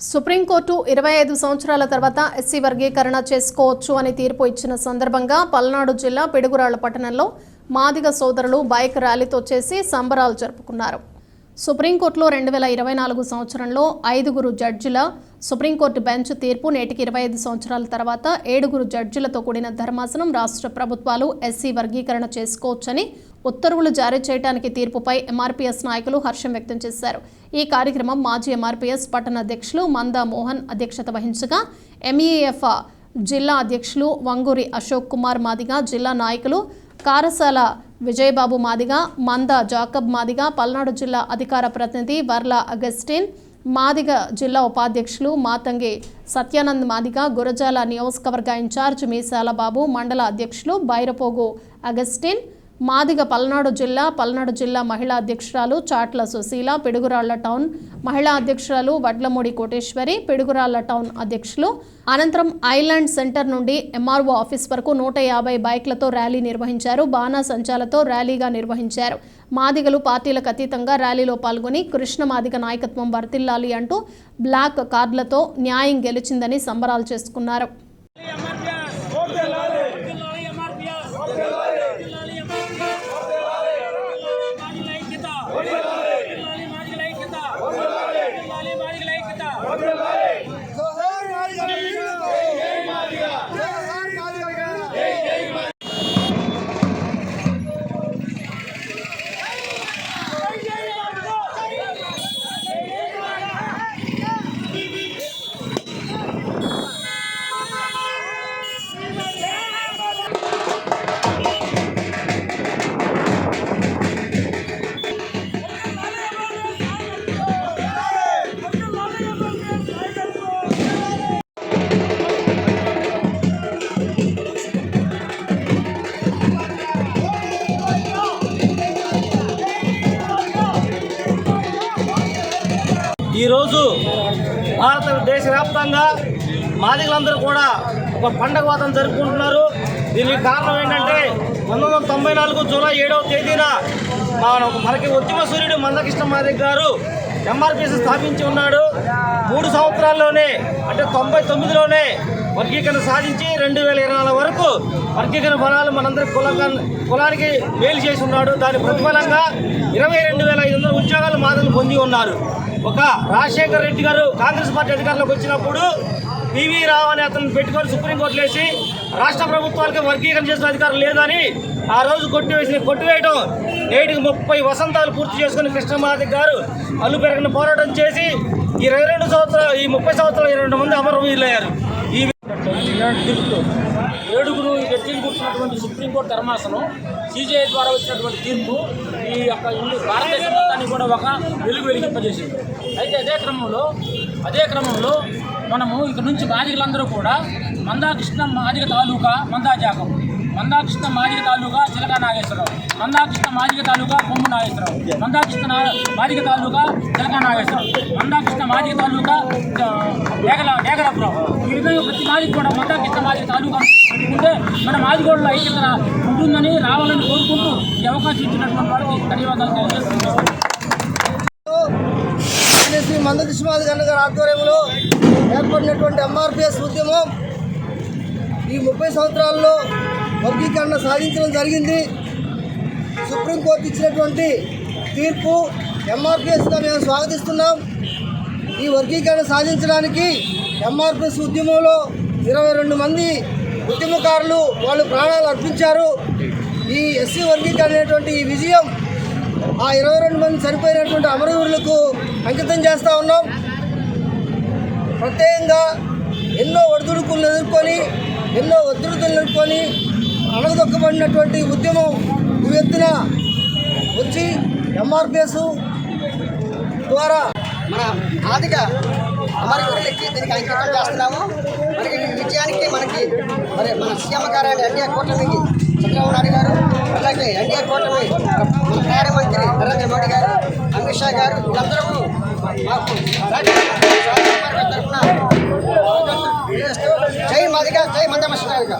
Supreme court ఇరవై ఐదు సంవత్సరాల తర్వాత ఎస్సీ వర్గీకరణ చేసుకోవచ్చు అని తీర్పు ఇచ్చిన సందర్భంగా పల్నాడు జిల్లా పిడుగురాళ్ళ పట్టణంలో మాదిగ సోదరులు బైక్ ర్యాలీతో చేసి సంబరాలు జరుపుకున్నారు. సుప్రీంకోర్టులో రెండు వేల ఇరవై నాలుగు సంవత్సరంలో ఐదుగురు జడ్జిల సుప్రీంకోర్టు బెంచ్ తీర్పు నేటికి ఇరవై ఐదు సంవత్సరాల తర్వాత ఏడుగురు జడ్జిలతో కూడిన ధర్మాసనం రాష్ట్ర ప్రభుత్వాలు ఎస్సీ వర్గీకరణ చేసుకోవచ్చని ఉత్తర్వులు జారీ చేయడానికి తీర్పుపై ఎంఆర్పీఎస్ నాయకులు హర్షం వ్యక్తం చేశారు. ఈ కార్యక్రమం మాజీ ఎంఆర్పీఎస్ పట్టణ అధ్యక్షులు మందా మోహన్ అధ్యక్షత వహించగా ఎంఈఎఫ్ జిల్లా అధ్యక్షులు వంగూరి అశోక్ కుమార్ మాదిగా జిల్లా నాయకులు కారసాల విజయబాబు మాదిగ మంద జాకబ్ మాదిగ పల్నాడు జిల్లా అధికార ప్రతినిధి వర్ల అగస్టిన్ మాదిగ జిల్లా ఉపాధ్యక్షులు మాతంగి సత్యానంద్ మాదిగ గురజాల నియోజకవర్గ ఇన్ఛార్జ్ మీసాల బాబు మండల అధ్యక్షులు బైరపోగు అగస్టిన్ మాదిగ పల్నాడు జిల్లా పల్నాడు జిల్లా మహిళా అధ్యక్షురాలు చాట్ల సుశీల పిడుగురాళ్ళ టౌన్ మహిళా అధ్యక్షురాలు వడ్లమూడి కోటేశ్వరి పిడుగురాళ్ళ టౌన్ అధ్యక్షులు. అనంతరం ఐలాండ్ సెంటర్ నుండి ఎంఆర్ఓ ఆఫీస్ వరకు నూట యాభై బైక్లతో ర్యాలీ నిర్వహించారు. బాణా సంచాలతో ర్యాలీగా నిర్వహించారు. మాదిగలు పార్టీలకు అతీతంగా ర్యాలీలో పాల్గొని కృష్ణ మాదిగ నాయకత్వం వర్తిల్లాలి అంటూ బ్లాక్ కార్డులతో న్యాయం గెలిచిందని సంబరాలు చేసుకున్నారు. ఈరోజు భారతదేశ వ్యాప్తంగా మాదిగలందరూ కూడా ఒక పండగ వాతం జరుపుకుంటున్నారు. దీనికి కారణం ఏంటంటే పంతొమ్మిది వందల తొంభై నాలుగు జూలై ఏడవ తేదీన మన మనకి ఉద్యమ సూర్యుడు మందకృష్ణ మాదిగ గారు ఎంఆర్పిసి స్థాపించి ఉన్నాడు. మూడు సంవత్సరాల్లోనే అంటే తొంభై తొమ్మిదిలోనే వర్గీకరణ సాధించి రెండు వేల ఇరవై నాలుగు వరకు వర్గీకరణ ఫలాలు మనందరి కులంగా కులానికి మేలు చేసి ఉన్నాడు. దాని ప్రతిఫలంగా ఇరవై రెండు వేల ఐదు వందల ఉద్యోగాలు మాదలు పొంది ఉన్నారు. ఒక రాజశేఖర్ రెడ్డి గారు కాంగ్రెస్ పార్టీ అధికారంలోకి వచ్చినప్పుడు పివి రావు అని అతను పెట్టుకొని సుప్రీంకోర్టు వేసి రాష్ట్ర ప్రభుత్వాలకి వర్గీకరణ చేసిన అధికారం లేదని ఆ రోజు కొట్టివేసి కొట్టివేయడం నేటికి ముప్పై వసంతాలు పూర్తి చేసుకుని కృష్ణమాది గారు అల్లు పెరగని పోరాటం చేసి ఈ ఇరవై రెండు సంవత్సరాలు ఈ ముప్పై సంవత్సరాలు ఇరవై రెండు మంది అమరవీరులయ్యారు. ఈ ఇలాంటి ఏడుగురు జడ్జీలు కూర్చున్నటువంటి సుప్రీంకోర్టు ధర్మాసనం సీజీఐ ద్వారా వచ్చినటువంటి తీర్పు ఈ యొక్క భారతదేశం మొత్తాన్ని కూడా ఒక వెలుగు వెలిగింపజేసింది. అయితే అదే క్రమంలో అదే క్రమంలో మనము ఇక్కడ నుంచి మాదిగలందరూ కూడా మందాకృష్ణ మాదిగ తాలూకా మందాజాకం మందాకృష్ణ మాదిగ తాలూకా చిలక నాగేశ్వరరావు మందాకృష్ణ మాదిగ తాలూకా కొమ్ము నాగేశ్వరరావు మందాకృష్ణ మాదిక మాదిగ తాలూకా చిలక నాగేశ్వరరావు మందాకృష్ణ మాదిగ తాలూకా ఆ, డేగల ఈ విధంగా ప్రతి మాదికి కూడా మందాకృష్ణ మాదిగ తాలూకా ఉంటే మన మాదిగోడలో ఐక్యత ఉంటుందని రావాలని కోరుకుంటూ ఈ అవకాశం ఇచ్చినటువంటి వాళ్ళకి ధన్యవాదాలు తెలియజేస్తున్నాం మందకృష్ణమాది గన్న గారి ఆధ్వర్యంలో ఏర్పడినటువంటి ఎంఆర్పిఎస్ ఉద్యమం ఈ ముప్పై సంవత్సరాల్లో వర్గీకరణ సాధించడం జరిగింది. సుప్రీంకోర్టు ఇచ్చినటువంటి తీర్పు ఎంఆర్పిఎస్గా మేము స్వాగతిస్తున్నాం. ఈ వర్గీకరణ సాధించడానికి ఎంఆర్పిఎస్ ఉద్యమంలో ఇరవై రెండు మంది ఉద్యమకారులు వాళ్ళు ప్రాణాలు అర్పించారు. ఈ ఎస్సీ వర్గీకరణ అనేటువంటి ఈ విజయం ఆ ఇరవై రెండు మంది చనిపోయినటువంటి అమరవీరులకు అంకితం చేస్తూ ఉన్నాం. ప్రత్యేకంగా ఎన్నో ఒడిదుడుకులను ఎదుర్కొని ఎన్నో ఒత్తిడులను ఎదుర్కొని అణగదొక్కబడినటువంటి ఉద్యమం ఎత్తున వచ్చి ఎంఆర్పిఎస్ ద్వారా మన ఆర్థిక అమరవీరులకి దీనికి అంకితం చేస్తున్నాము. మనకి విజయానికి మనకి మరి మన సీఎం గారు అన్ని కూటమికి చంద్రబాబు నాయుడు గారు అలాగే ఎన్డీఏ కూటమి మన ప్రధానమంత్రి నరేంద్ర మోడీ గారు అమిత్ షా గారు వీళ్ళందరూ మాకు తరఫున జై మాదిగా జై మందమశ్వరాలుగా